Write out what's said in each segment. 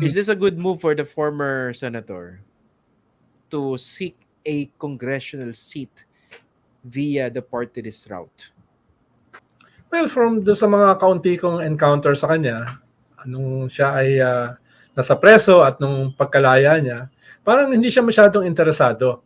Is this a good move for the former senator to seek a congressional seat via the party list route? Well, from do sa mga kaunti kong encounter sa kanya, nung siya ay ah, nasa preso at nung pagkalaya niya, parang hindi siya masyadong interesado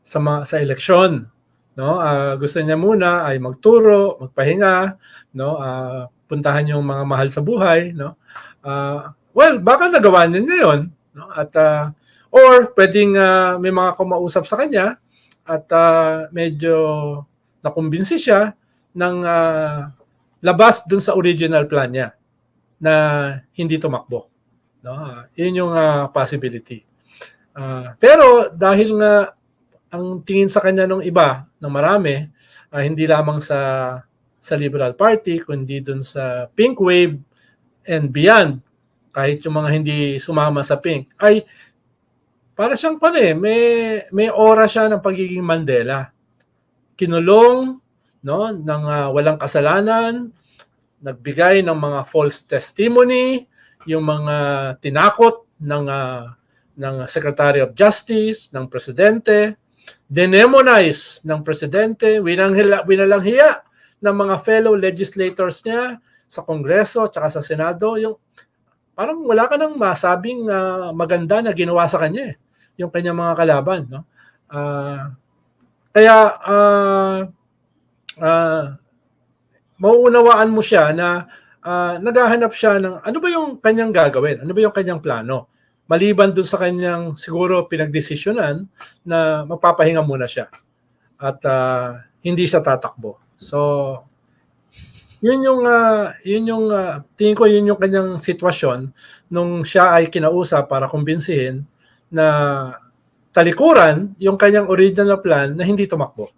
sa mga, sa eleksyon. No? Ah, gusto niya muna ay magturo, magpahinga, no? Ah, puntahan yung mga mahal sa buhay, no? Ah, well, baka nagawa niya ngayon, no? At ah, or pwedeng ah, may mga kumausap sa kanya at ah, medyo nakumbinsi siya ng ah, labas dun sa original plan niya na hindi tumakbo. No? Yun yung ah, possibility. Ah, pero dahil nga ang tingin sa kanya ng iba, ng marami, ah, hindi lamang sa sa Liberal Party, kundi dun sa Pink Wave and beyond, kahit yung mga hindi sumama sa Pink, ay para siyang pala eh, may, may aura siya ng pagiging Mandela. Kinulong, no, ng ah, walang kasalanan, nagbigay ng mga false testimony, yung mga tinakot ng ah, ng Secretary of Justice, ng presidente, demonize ng presidente, winanghila, winalanghiya ng mga fellow legislators niya sa Kongreso at sa Senado, yung parang wala ka nang masabing ah, maganda na ginawa sa kanya eh, yung kanyang mga kalaban, no? Ah, kaya ah ah, mauunawaan mo siya na ah, naghahanap siya ng ano ba yung kanyang gagawin? Ano ba yung kanyang plano? Maliban dun sa kanyang siguro pinagdesisyonan na magpapahinga muna siya at ah, hindi siya tatakbo. So yun yung ah, yun yung ah, tingin ko yun yung kanyang sitwasyon nung siya ay kinausap para kumbinsihin na talikuran yung kanyang original plan na hindi tumakbo.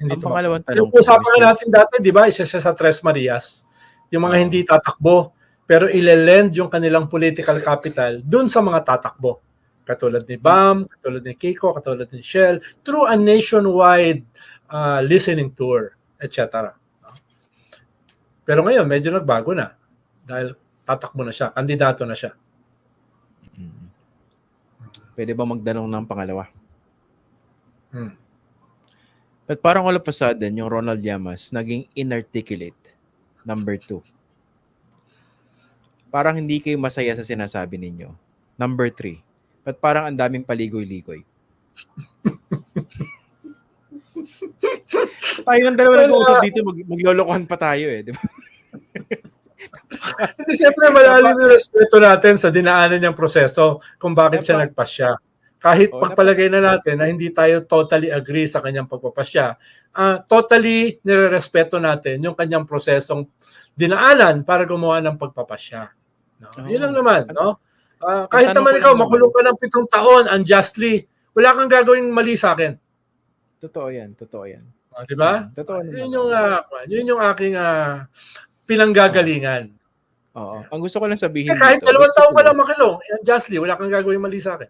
Hindi Ang tumakbo. pangalawang tanong Yung usapan nga natin dati, di ba, isa siya sa Tres Marias. Yung mga hindi tatakbo, pero ilelend yung kanilang political capital dun sa mga tatakbo. Katulad ni Bam, katulad ni Kiko, katulad ni Shell, through a nationwide uh, listening tour, etc. Pero ngayon, medyo nagbago na. Dahil tatakbo na siya, kandidato na siya. Mm. Pwede ba magdanong ng pangalawa? Hmm. But parang all of a sudden, yung Ronald Llamas naging inarticulate. Number two. Parang hindi kayo masaya sa sinasabi ninyo. Number three. But parang ang daming paligoy-ligoy. tayo ng dalawa Well, nag-uusap uh, dito, mag maglolokohan pa tayo eh. Di ba? Hindi, siyempre malalim yung respeto natin sa dinaanan niyang proseso kung bakit siya nagpasya. Kahit Oo, pagpalagay na natin na hindi tayo totally agree sa kanyang pagpapasya, ah, totally nirerespeto natin yung kanyang prosesong dinaanan para gumawa ng pagpapasya. No? Oo. Yun lang naman. No? Ah, kahit naman ikaw, makulong ka ng pitong taon unjustly, wala kang gagawing mali sa akin. Totoo yan, totoo yan. Ah, di ba? Totoo naman. Yun yung, ah, yun yung aking ah, pinanggagalingan. Oo. Ang gusto ko lang sabihin Eh, kahit dito, dalawang gusto taon ko ka lang- makulong, unjustly, wala kang gagawing mali sa akin.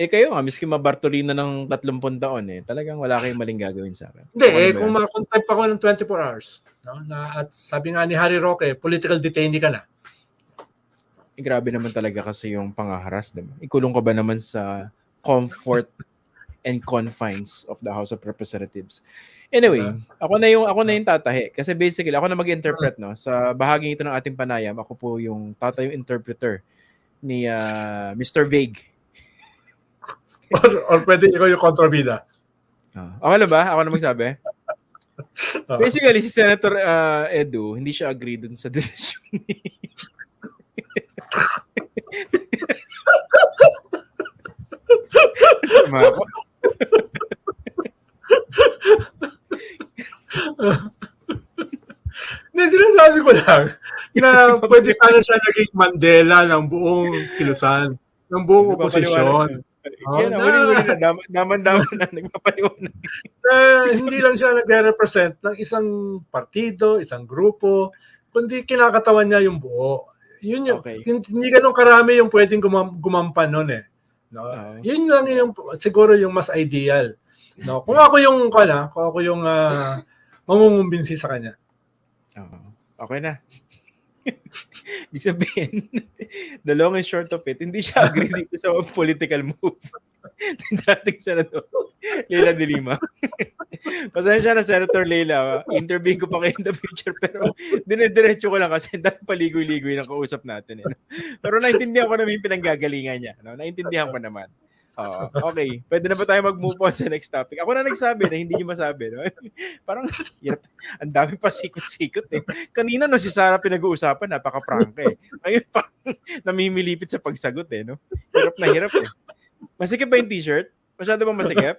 Eh kayo nga, miski mabartolina ng 30 taon eh, talagang wala kayong maling gagawin sa akin. Hindi, Ano eh, kung makakontempt ako ng 24 hours, no? na, at sabi nga ni Harry Roque, political detainee ka na. Eh, grabe naman talaga kasi yung pangaharas. Diba? Ikulong ka ba naman sa comfort and confines of the House of Representatives. Anyway, ako na yung ako na yung tatahi kasi basically ako na mag-interpret no sa bahaging ito ng ating panayam. Ako po yung tatayo interpreter ni ah, Mr. Vague. or, or pwede ikaw yung kontrabida. Ah, ako na ba? Ako na magsabi? Ah. Basically, si Senator ah, Edu, hindi siya agree dun sa decision ni... Tama ako. Hindi, sinasabi ko lang na pwede sana siya naging Mandela ng buong kilusan, ng buong oposisyon. Oh, Yan, na- huli-huli na. Daman- Daman-daman na nagpapaliwanag. Na hindi lang siya nagre-represent ng isang partido, isang grupo, kundi kinakatawan niya yung buo. Yun yung, Okay. hindi ganun karami yung pwedeng gumam, gumampan nun eh. No? Oo. Yun lang yung siguro yung mas ideal. No? Kung ako yung kana, kung ako yung uh, mangungumbinsi sa kanya. Oo. Okay na. Ibig sabihin, the long and short of it, hindi siya agree dito sa political move ng dating senador Leila de Lima. Pasensya na Senator Leila, interview ko pa kayo in the future pero dinediretso ko lang kasi dahil paligoy-ligoy ng kausap natin. Eh. Pero naintindihan ko naman yung pinanggagalingan niya. No? Naintindihan ko naman. Oo. okay, pwede na ba tayo mag-move on sa next topic? Ako na nagsabi na hindi niyo masabi. No? Parang, hirap. ang dami pa sikot-sikot eh. Kanina no, si Sarah pinag-uusapan, napaka-prank eh. Ngayon parang namimilipit sa pagsagot eh. No? Hirap na hirap eh. Masikip ba yung t-shirt? Masyado bang masikip?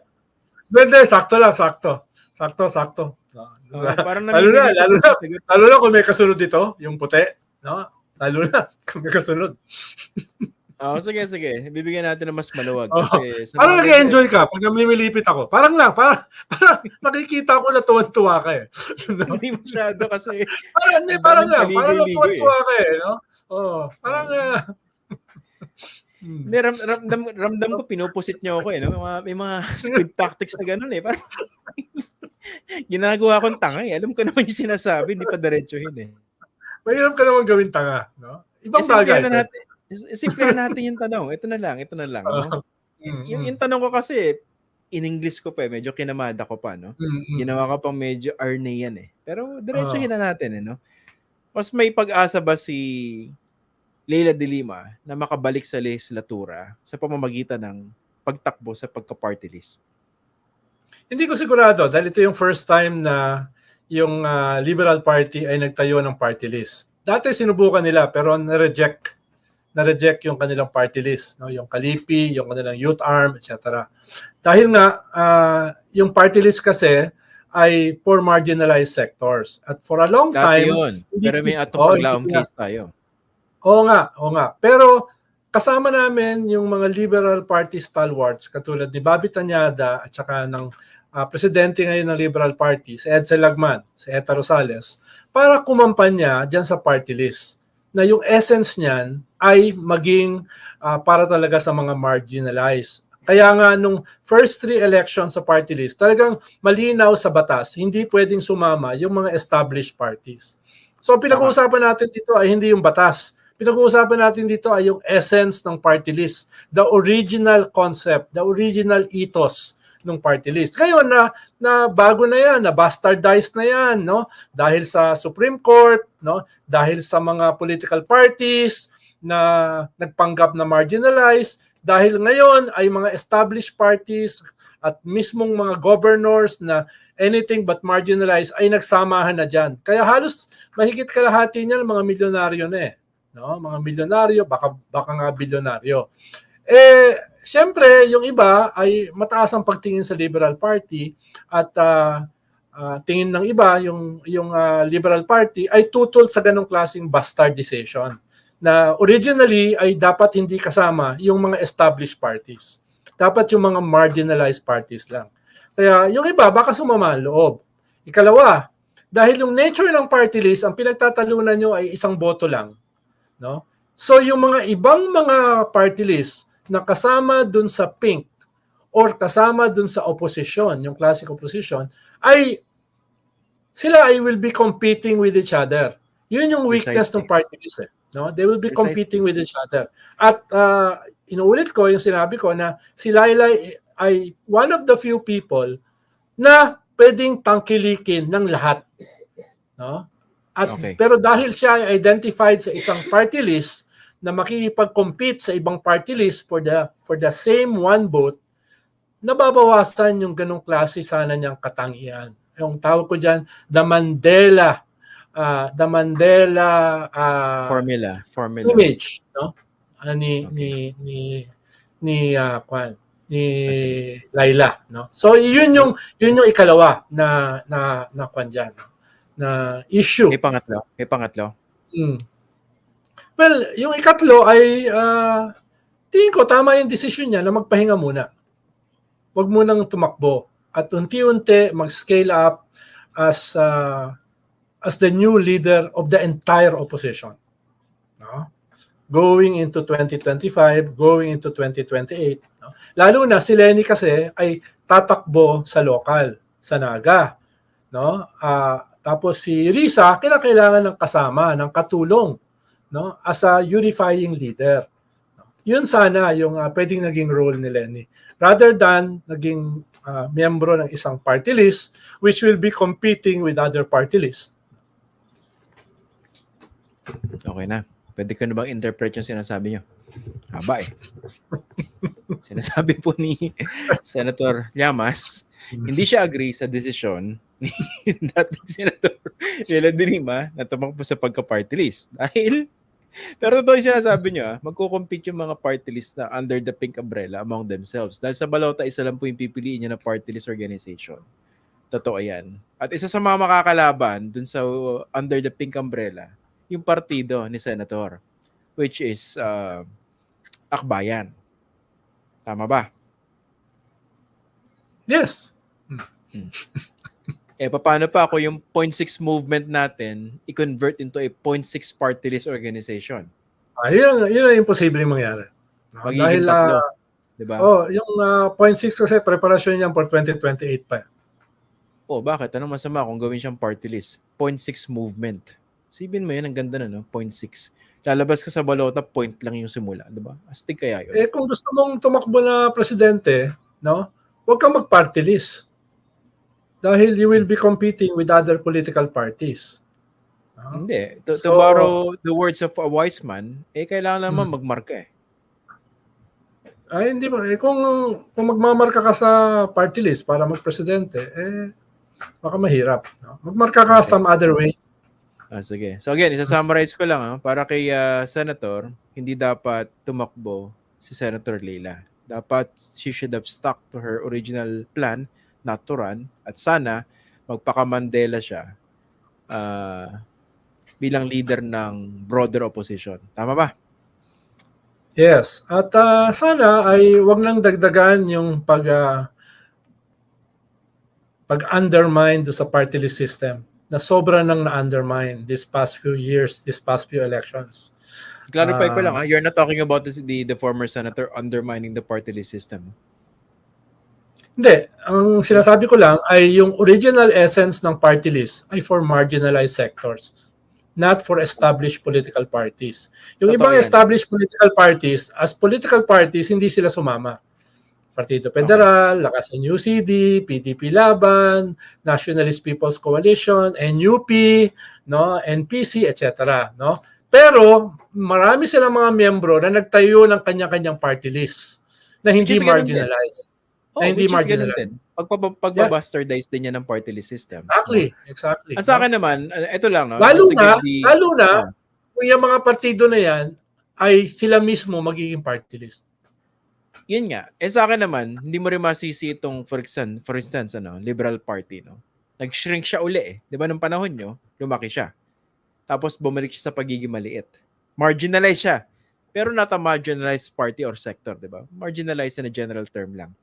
Hindi, sakto lang, sakto. Sakto, sakto. Oo, parang Lalo na, lalo na. Lalo na kung may kasunod dito, yung puti. No? Lalo na kung may kasunod. Oo, sige, sige. Bibigyan natin ng mas maluwag. Oo. Kasi sa Parang nag-enjoy ka pag namimilipit ako. Parang lang, parang, parang nakikita ko na tuwan-tuwa ka eh. Hindi masyado kasi Parang, hindi, Ang parang lang, parang paligoy-ligoy tuwan-tuwa ka eh. No? Oo, parang, ah, hmm. Hindi, ram, ramdam, ramdam ko pinupusit niyo ako eh. No? May, mga, may mga squid tactics na ganun eh. Parang ginagawa kong tanga eh. Alam ko naman yung sinasabi, hindi pa diretsuhin eh. mahirap ka naman gawin tanga. No? Ibang Eh, bagay. na natin, simplihan natin yung tanong. Ito na lang, ito na lang. No? Mm, yung, mm, yung tanong ko kasi, in English ko pa eh, medyo kinamada ko pa, no? mm, mm. Ginawa ko pang medyo Arnean eh. Pero diretsuhin na natin eh, no? Mas may pag-asa ba si Leila de Lima na makabalik sa legislatura sa pamamagitan ng pagtakbo sa pagka-party list? Hindi ko sigurado dahil ito yung first time na yung ah, Liberal Party ay nagtayo ng party list. Dati sinubukan nila pero na-reject na-reject yung kanilang party list, no? yung Kalipi, yung kanilang Youth Arm, etc. Dahil nga ah, yung party list kasi ay for marginalized sectors. At for a long Dati time, yun. hindi- Pero may atong hindi na. case tayo. Oo nga, oo nga. Pero kasama namin yung mga Liberal Party stalwarts katulad ni Bobby Tanyada at saka ng ah, presidente ngayon ng Liberal Party, si Edsel Lagman, si Eta Rosales, para kumampanya dyan sa party list na yung essence niyan ay maging ah, para talaga sa mga marginalized. Kaya nga nung first three elections sa party list, talagang malinaw sa batas, hindi pwedeng sumama yung mga established parties. So pinag-uusapan natin dito ay hindi yung batas. Pinag-uusapan natin dito ay yung essence ng party list, the original concept, the original ethos ng party list. Ngayon na na bago na 'yan, na bastardized na 'yan, no? Dahil sa Supreme Court, no? Dahil sa mga political parties na nagpanggap na marginalized, dahil ngayon ay mga established parties at mismong mga governors na anything but marginalized ay nagsamahan na diyan. Kaya halos mahigit kalahati niyan mga milyonaryo na eh. No? Mga milyonaryo, baka, baka nga bilyonaryo. Eh, syempre, yung iba ay mataas ang pagtingin sa Liberal Party at ah, ah, tingin ng iba, yung, yung ah, Liberal Party ay tutol sa ganong klaseng bastardization na originally ay dapat hindi kasama yung mga established parties. Dapat yung mga marginalized parties lang. Kaya yung iba, baka sumama ang loob. Ikalawa, dahil yung nature ng party list, ang pinagtatalunan nyo ay isang boto lang. No? So yung mga ibang mga party list na kasama dun sa pink or kasama dun sa opposition, yung classic opposition, ay sila ay will be competing with each other. Yun yung weakness ng party list. Eh. No? They will be Precisely. competing with each other. At uh, inuulit ko yung sinabi ko na si Laila ay one of the few people na pwedeng tangkilikin ng lahat. No? At Okay. pero dahil siya ay identified sa isang party list na makikipag-compete sa ibang party list for the for the same one vote, nababawasan yung ganong klase sana niyang katangian. Yung tawag ko diyan, the Mandela ah, the Mandela ah, Formula. Formula. image, no? Ah, ni Okay. ni ni ni ah, kwan, ni. Laila, no? So yun yung yun yung ikalawa na na na kwan diyan, no? na issue. May pangatlo. May pangatlo. Mm. Well, yung ikatlo ay ah, tingin ko tama yung decision niya na magpahinga muna. Huwag munang tumakbo at unti-unti mag-scale up as ah, as the new leader of the entire opposition. No? Going into 2025, going into 2028. No? Lalo na si Lenny kasi ay tatakbo sa local, sa Naga. no? Ah, tapos si Risa kinakailangan ng kasama, ng katulong, no? As a unifying leader. Yun sana yung ah, pwedeng naging role ni Lenny. Rather than naging ah, miyembro ng isang party list which will be competing with other party lists. Okay na. Pwede ko na bang interpret yung sinasabi nyo? Haba eh. Sinasabi po ni Senator Llamas, hindi siya agree sa desisyon ni dating Senator Yela de Lima na tumakbo sa pagka-party list. Dahil, pero totoo yung sinasabi niyo, ah, magkukompete yung mga party list na under the pink umbrella among themselves. Dahil sa balota, isa lang po yung pipiliin niya na party list organization. Totoo yan. At isa sa mga makakalaban dun sa uh, under the pink umbrella, yung partido ni Senator, which is uh, Akbayan. Tama ba? Yes. Eh, paano pa ako yung 0.6 movement natin i-convert into a 0.6 party list organization? Ah, yun, yun ang imposible mangyari. No? Magiging Dahil tatlo. ah, Di ba? oh, yung ah, 0.6 kasi preparasyon niyan for 2028 pa. Oh, bakit? Anong masama kung gawin siyang party list? 0.6 movement. Sibin mo yun, ang ganda na, no? 0.6. Lalabas ka sa balota, point lang yung simula, di ba? Astig kaya yun. Eh kung gusto mong tumakbo na presidente, no? Huwag kang mag-party list. Dahil you will be competing with other political parties. No? Hindi. To, to So- borrow the words of a wise man, eh, kailangan naman Hmm. magmarka eh. Ay, hindi ba? Eh, kung, kung magmamarka ka sa party list para magpresidente, eh, baka mahirap. No? Magmarka ka Okay. some other way. Ah, sige. So again, isa-summarize ko lang ah, para kay ah, Senator, hindi dapat tumakbo si Senator Leila. Dapat she should have stuck to her original plan not to run at sana magpaka-Mandela siya ah, bilang leader ng broader opposition. Tama ba? Yes. At ah, sana ay wag nang dagdagan yung pag ah, pag-undermine do sa party list system na sobra nang na-undermine this past few years, this past few elections. Clarify ko Ah. lang, ah, you're not talking about the, the, the former senator undermining the party list system. Hindi, ang sinasabi ko lang ay yung original essence ng party list ay for marginalized sectors, not for established political parties. Yung Totoo ibang yan. established political parties, as political parties, hindi sila sumama. Partido Federal, Lakas ng UCD, PDP Laban, Nationalist People's Coalition, NUP, no, NPC, etc. No? Pero marami silang mga miyembro na nagtayo ng kanya-kanyang party list na hindi marginalized. Oh, Na hindi which is ganun marginalized. din. Pagpapa- Pagbabastardize din yan ng party list system. Exactly, exactly. Ang sa akin naman, ito lang, no? lalo just na, the- lalo na, Ah. kung yung mga partido na yan ay sila mismo magiging party list. Yun nga. Eh sa akin naman, hindi mo rin masisi itong, for instance, for instance ano, Liberal Party, no? Nag-shrink siya uli eh. Di ba nung panahon nyo, lumaki siya. Tapos bumalik siya sa pagiging maliit. Marginalize siya. Pero not a marginalized party or sector, di ba? Marginalized in a general term lang.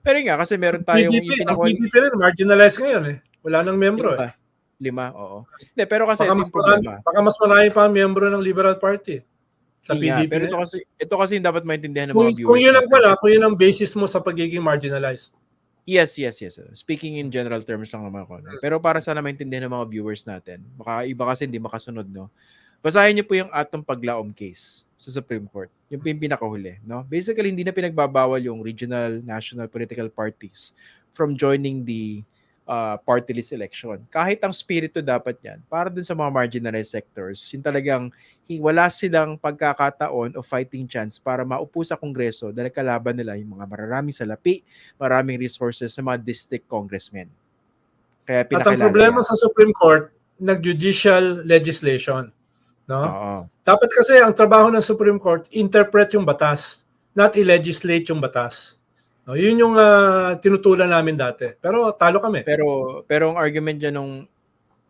Pero yun nga, kasi meron tayong PDP, ang pinakawal... PDP rin, marginalized ngayon eh. Wala nang membro eh. Lima, oo. Hindi, pero kasi Baka mas, problema. marami, baka mas marami pa ang membro ng Liberal Party. Sa PDP. pero ito kasi, ito kasi yung dapat maintindihan ng kung, mga viewers. kung yun ang natin. wala, kung yun ang basis mo sa pagiging marginalized. Yes, yes, yes. Speaking in general terms lang naman ako. No? Pero para sana maintindihan ng mga viewers natin, baka iba kasi hindi makasunod, no? Basahin niyo po yung atong paglaom case sa Supreme Court. Yung, yung pinakahuli, no? Basically, hindi na pinagbabawal yung regional, national political parties from joining the uh, party list election. Kahit ang spirito dapat yan, para dun sa mga marginalized sectors, yung talagang wala silang pagkakataon o fighting chance para maupo sa Kongreso dahil kalaban nila yung mga mararaming salapi, maraming resources sa mga district congressmen. Kaya At ang problema yan. sa Supreme Court, nag-judicial legislation. No? Oo. Dapat kasi ang trabaho ng Supreme Court, interpret yung batas, not i-legislate yung batas. No, yun yung ah, tinutulan namin dati. Pero talo kami. Pero pero ang argument diyan nung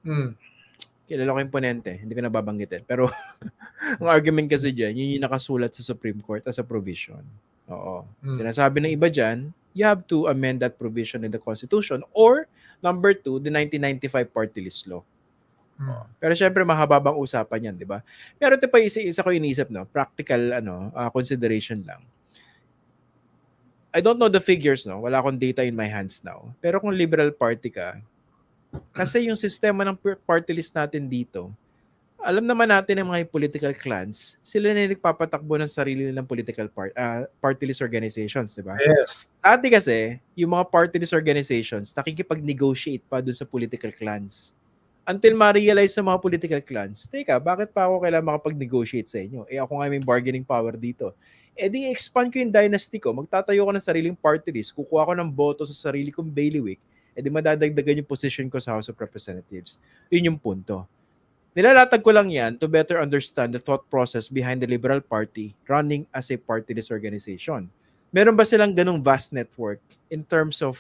Hmm. kilala ko yung ponente, hindi ko na babanggitin. Pero ang argument kasi diyan, yun yung nakasulat sa Supreme Court as a provision. Oo. Hmm. Sinasabi ng iba diyan, you have to amend that provision in the Constitution or number two, the 1995 party list law. Hmm. Pero syempre mahababang usapan 'yan, 'di ba? Pero ito pa isa, isa ko iniisip no, practical ano, ah, consideration lang. I don't know the figures no, wala akong data in my hands now. Pero kung Liberal Party ka, Kasi yung sistema ng party list natin dito, alam naman natin ng mga political clans, sila na nagpapatakbo ng sarili nilang political part, ah, party list organizations, di ba? Yes. Dati kasi, yung mga party list organizations, nakikipag-negotiate pa dun sa political clans. Until ma-realize sa mga political clans, teka, bakit pa ako kailangan makapag-negotiate sa inyo? Eh ako nga may bargaining power dito. Eh di expand ko yung dynasty ko, magtatayo ko ng sariling party list, kukuha ko ng boto sa sarili kong bailiwick, eh di madadagdagan yung position ko sa House of Representatives. Yun yung punto. Nilalatag ko lang yan to better understand the thought process behind the Liberal Party running as a party list organization meron ba silang ganong vast network in terms of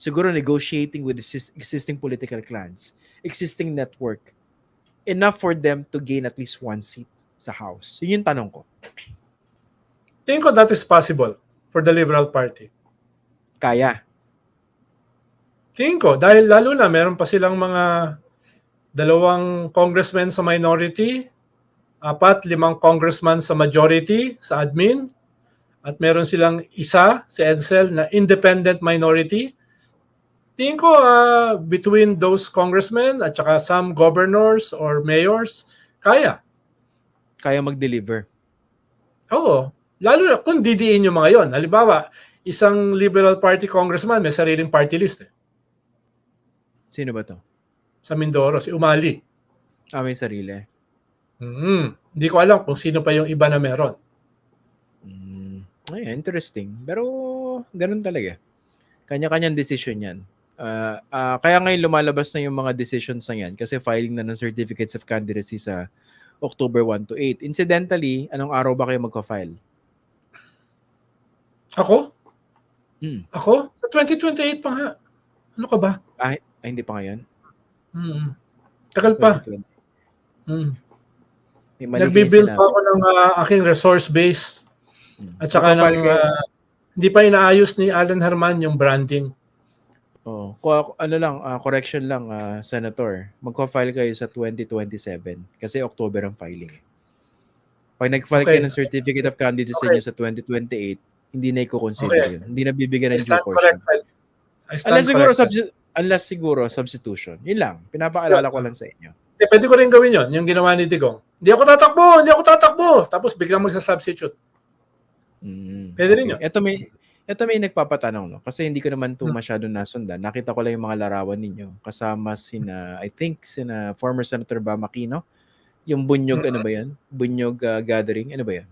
siguro negotiating with existing political clans, existing network, enough for them to gain at least one seat sa House? Yun yung tanong ko. Tingin ko that is possible for the Liberal Party. Kaya. Tingin ko, dahil lalo na meron pa silang mga dalawang congressmen sa minority, apat, limang congressman sa majority, sa admin, at meron silang isa, si Edsel, na independent minority. Tingin ko, ah, between those congressmen at saka some governors or mayors, kaya. Kaya mag-deliver. Oo. Lalo na kung didiin yung mga yon. Halimbawa, isang Liberal Party congressman may sariling party list eh, Sino ba to? sa Mindoro, si Umali. Ah, may sarili. Mm, hindi ko alam kung sino pa yung iba na meron. Mm, ay, interesting. Pero, ganun talaga. Kanya-kanyang decision yan. Ah, ah, kaya ngayon lumalabas na yung mga decisions na yan kasi filing na ng certificates of candidacy sa October 1 to 8. Incidentally, anong araw ba kayo magka-file? Ako? Hmm. Ako? Sa 2028 pa nga. Ano ka ba? Ay, hindi pa ngayon? Mm. Tagal pa. 2020. Mm. Nagbibuild pa ako ng ah, aking resource base Hmm. at saka ng, Magka-file kayo- ah, hindi pa inaayos ni Alan Herman yung branding. Oh, ko ano lang, ah, correction lang, ah, Senator. Magko-file kayo sa 2027 kasi October ang filing. Pag nag-file Okay. kayo ng Certificate of Candidacy Okay. niyo sa 2028, hindi na i-consider Okay. yun. Hindi na bibigyan ng due stand Unless siguro, substi- unless siguro substitution. Yun lang. Pinapaalala ko lang sa inyo. Eh, pwede ko rin gawin yon yung ginawa ni Digong. Hindi ako tatakbo, hindi ako tatakbo. Tapos biglang magsa-substitute. Mm, Pwede rin yun. Ito may, ito may nagpapatanong, no? Kasi hindi ko naman ito Hmm. masyadong nasundan. Nakita ko lang yung mga larawan ninyo. Kasama sina, I think, sina former Senator Bamakino. Yung bunyog, ano ba yan? Bunyog ah, gathering, ano ba yan?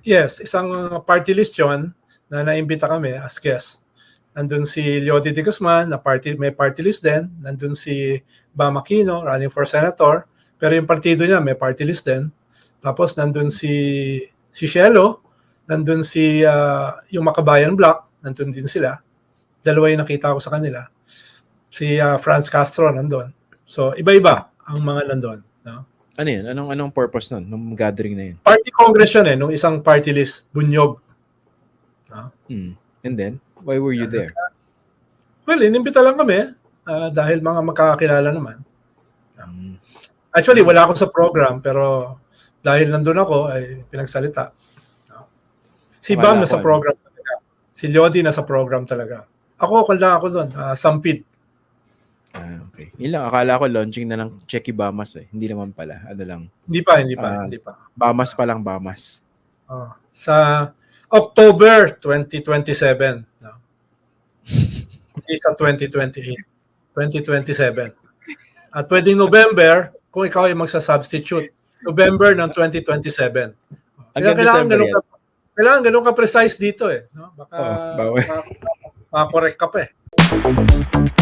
Yes, isang uh, party list yun na naimbita kami as guest. Nandun si Leody de Guzman, na party, may party list din. Nandun si Bam Aquino, running for senator. Pero yung partido niya, may party list din. Tapos nandun si, si Shelo, nandun si ah, yung Makabayan Block, nandun din sila. Dalawa yung nakita ko sa kanila. Si ah, Franz Castro nandun. So, iba-iba ang mga nandun. No? Ano yan? Anong, anong purpose nun? Nung gathering na yun? Party Congress yun eh, nung isang party list, bunyog. Hmm. And then, why were you there? Well, inimbita lang kami ah, dahil mga magkakakilala naman. Hmm. Actually, wala ako sa program pero dahil nandun ako ay pinagsalita. Si Akala Bam ko nasa ano. program talaga. Si Lodi nasa program talaga. Ako, ako lang ako doon. ah, sampid. Ah, okay. Yun lang. Akala ko launching na ng Checky Bamas eh. Hindi naman pala. Ano lang. Hindi pa, hindi pa, Ah. hindi pa. Bamas pa lang Bamas. Ah, sa October 2027. No? Hindi sa 2028. 2027. At pwedeng November kung ikaw ay magsa-substitute. November ng 2027. Hanggang kailangan December ganun ka, kailangan ganun ka precise dito eh. No? Baka, bawal. baka, baka correct ka pa eh.